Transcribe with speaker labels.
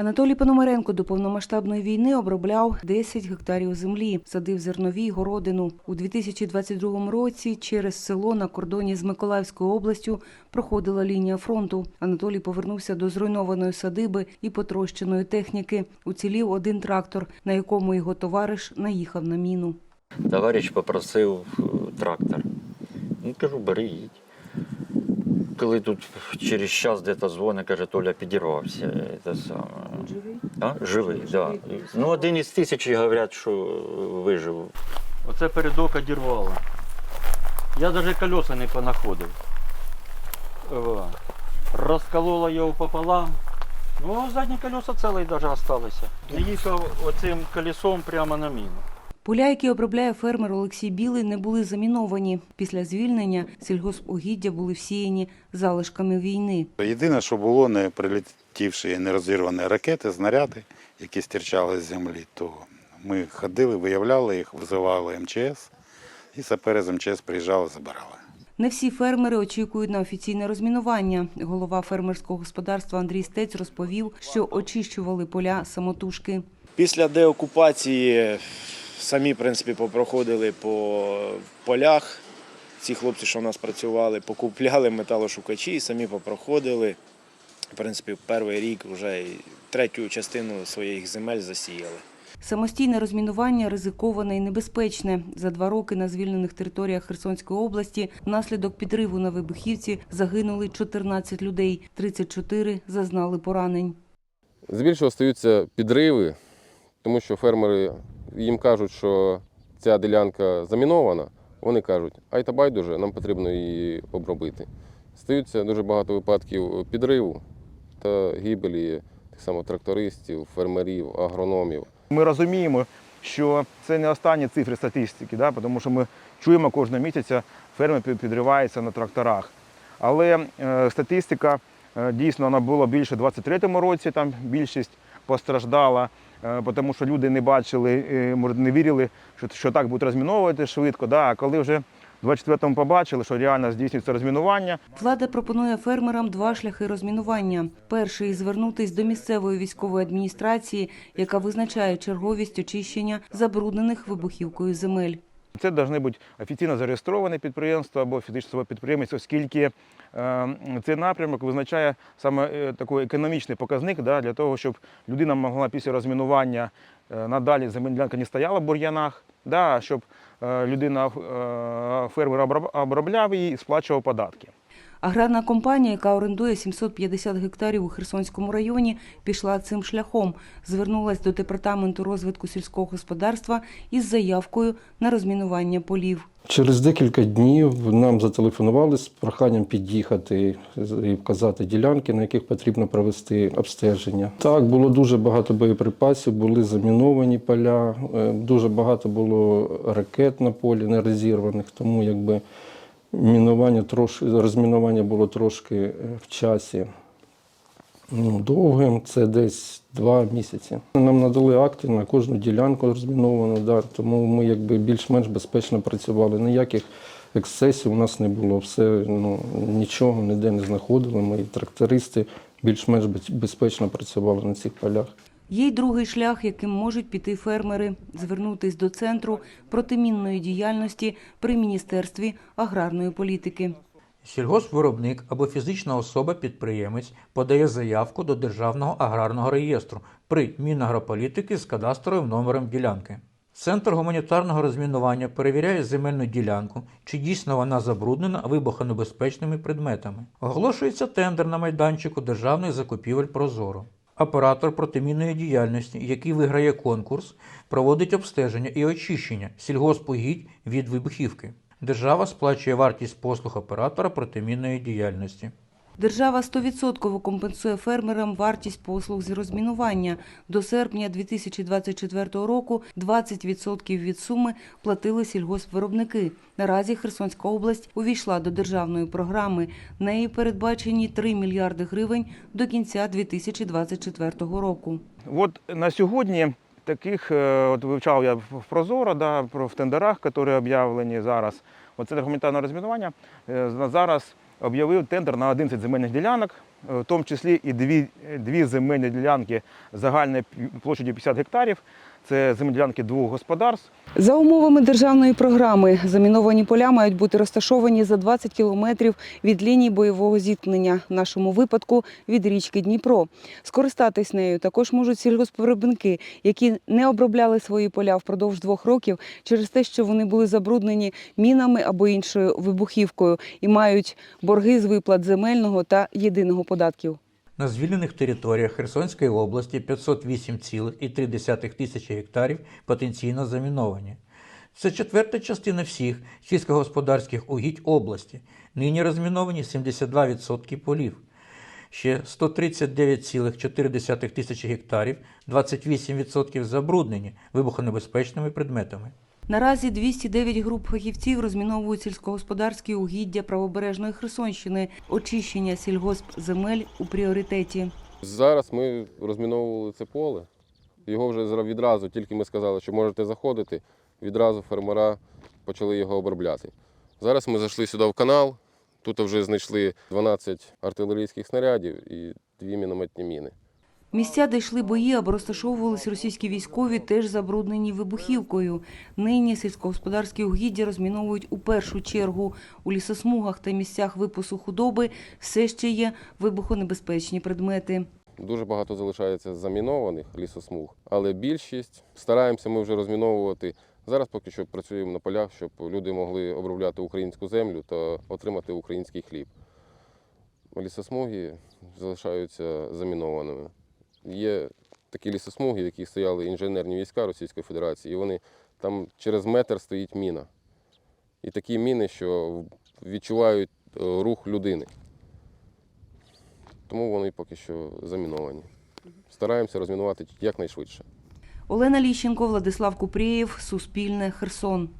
Speaker 1: Анатолій Пономаренко до повномасштабної війни обробляв 10 гектарів землі, садив зернові й городину. У 2022 році через село на кордоні з Миколаївською областю проходила лінія фронту. Анатолій повернувся до зруйнованої садиби і потрощеної техніки. Уцілів один трактор, на якому його товариш наїхав на міну.
Speaker 2: Товариш попросив е, трактор. Ну, кажу, бери їдь. Коли тут через час десь дзвонить, каже, Толя підірвався. Це саме. А? Живий, так. Да. Ну, один із тисячі говорять, що вижив. Оце передок дірвало. Я навіть колеса не понаходив. О, Розколола його пополам. Ну, а задні колеса цілі навіть залишилися. Їхав оцим колесом прямо на міну.
Speaker 1: Поля, які обробляє фермер Олексій Білий, не були заміновані. Після звільнення сільгоспугіддя були всіяні залишками війни.
Speaker 3: Єдине, що було, не прилетівши нерозірвані ракети, снаряди, які стирчали з землі, то ми ходили, виявляли їх, визивали МЧС, і сапери з МЧС приїжджали, забирали.
Speaker 1: Не всі фермери очікують на офіційне розмінування. Голова фермерського господарства Андрій Стець розповів, що очищували поля самотужки.
Speaker 4: Після деокупації самі в принципі, попроходили по полях. Ці хлопці, що в нас працювали, покупляли металошукачі і самі попроходили. В принципі, перший рік вже третю частину своїх земель засіяли.
Speaker 1: Самостійне розмінування ризиковане і небезпечне. За два роки на звільнених територіях Херсонської області внаслідок підриву на вибухівці загинули 14 людей, 34 зазнали поранень.
Speaker 5: Здебільшого стаються підриви, тому що фермери їм кажуть, що ця ділянка замінована. Вони кажуть, ай та байдуже, нам потрібно її обробити. Стаються дуже багато випадків підриву та гибелі тих самих трактористів, фермерів, агрономів.
Speaker 6: Ми розуміємо, що це не останні цифри статистики, да, тому що ми чуємо кожного місяця, ферми під- підриваються на тракторах. Але е, статистика е, дійсно вона була більше у 23-му році, там більшість постраждала, е, тому що люди не бачили, е, може, не вірили, що, так будуть розміновувати швидко. Да. А коли вже в 24-му побачили, що реально здійснюється розмінування,
Speaker 1: Влада пропонує фермерам два шляхи розмінування. Перший звернутись до місцевої військової адміністрації, яка визначає черговість очищення забруднених вибухівкою земель.
Speaker 6: Це повинні бути офіційно зареєстроване підприємство або фізичне підприємець, оскільки е, цей напрямок визначає саме е, такий економічний показник да, для того, щоб людина могла після розмінування е, надалі землянка не стояла в бур'янах, да, щоб людина фермер обробляв її і сплачував податки.
Speaker 1: Аграрна компанія, яка орендує 750 гектарів у Херсонському районі, пішла цим шляхом. Звернулась до департаменту розвитку сільського господарства із заявкою на розмінування полів.
Speaker 7: Через декілька днів нам зателефонували з проханням під'їхати і вказати ділянки, на яких потрібно провести обстеження. Так, було дуже багато боєприпасів, були заміновані поля, е, дуже багато було ракет на полі нерозірваних, тому якби мінування трошки, розмінування було трошки е, в часі. Ну, довгим це десь два місяці. Нам надали акти на кожну ділянку розміновану, да, тому ми якби більш-менш безпечно працювали. Ніяких ексцесів у нас не було. Все ну, нічого ніде не знаходили. Ми трактористи більш-менш безпечно працювали на цих полях.
Speaker 1: Є й другий шлях, яким можуть піти фермери – звернутись до Центру протимінної діяльності при Міністерстві аграрної політики.
Speaker 8: Сільгоспвиробник або фізична особа-підприємець подає заявку до Державного аграрного реєстру при Мінагрополітики з кадастровим номером ділянки. Центр гуманітарного розмінування перевіряє земельну ділянку, чи дійсно вона забруднена вибухонебезпечними предметами. Оголошується тендер на майданчику державних закупівель Прозоро. Оператор протимінної діяльності, який виграє конкурс, проводить обстеження і очищення сільгоспугідь від вибухівки. Держава сплачує вартість послуг оператора протимінної діяльності.
Speaker 1: Держава 100% компенсує фермерам вартість послуг з розмінування. До серпня 2024 року 20% від суми платили сільгоспвиробники. Наразі Херсонська область увійшла до державної програми. Нею передбачені 3 мільярди гривень до кінця 2024 року.
Speaker 6: От на сьогодні таких, е, от вивчав я в Прозоро, да, в тендерах, які об'явлені зараз. Оце гуманітарне розмінування. е, Зараз об'явив тендер на 11 земельних ділянок в тому числі і дві, дві земельні ділянки загальної площаді 50 гектарів. Це земельні ділянки двох господарств.
Speaker 1: За умовами державної програми заміновані поля мають бути розташовані за 20 кілометрів від лінії бойового зіткнення, в нашому випадку від річки Дніпро. Скористатись нею також можуть сільгоспвиробники, які не обробляли свої поля впродовж двох років через те, що вони були забруднені мінами або іншою вибухівкою і мають борги з виплат земельного та єдиного податків.
Speaker 8: На звільнених територіях Херсонської області 508,3 тисячі гектарів потенційно заміновані. Це четверта частина всіх сільськогосподарських угідь області. Нині розміновані 72% полів. Ще 139,4 тисячі гектарів, 28% забруднені вибухонебезпечними предметами.
Speaker 1: Наразі 209 груп фахівців розміновують сільськогосподарські угіддя правобережної Херсонщини. Очищення сільгоспземель у пріоритеті.
Speaker 5: Зараз ми розміновували це поле. Його вже відразу, тільки ми сказали, що можете заходити, відразу фермера почали його обробляти. Зараз ми зайшли сюди в канал. Тут вже знайшли 12 артилерійських снарядів і дві мінометні міни.
Speaker 1: Місця, де йшли бої або розташовувались російські військові, теж забруднені вибухівкою. Нині сільськогосподарські угіддя розміновують у першу чергу. У лісосмугах та місцях випусу худоби все ще є вибухонебезпечні предмети.
Speaker 5: Дуже багато залишається замінованих лісосмуг, але більшість стараємося ми вже розміновувати. Зараз поки що працюємо на полях, щоб люди могли обробляти українську землю та отримати український хліб. Лісосмуги залишаються замінованими. Є такі лісосмуги, в яких стояли інженерні війська Російської Федерації, і вони там через метр стоїть міна. І такі міни, що відчувають е, рух людини. Тому вони поки що заміновані. Стараємося розмінувати якнайшвидше.
Speaker 1: Олена Ліщенко, Владислав Купрієв, Суспільне, Херсон.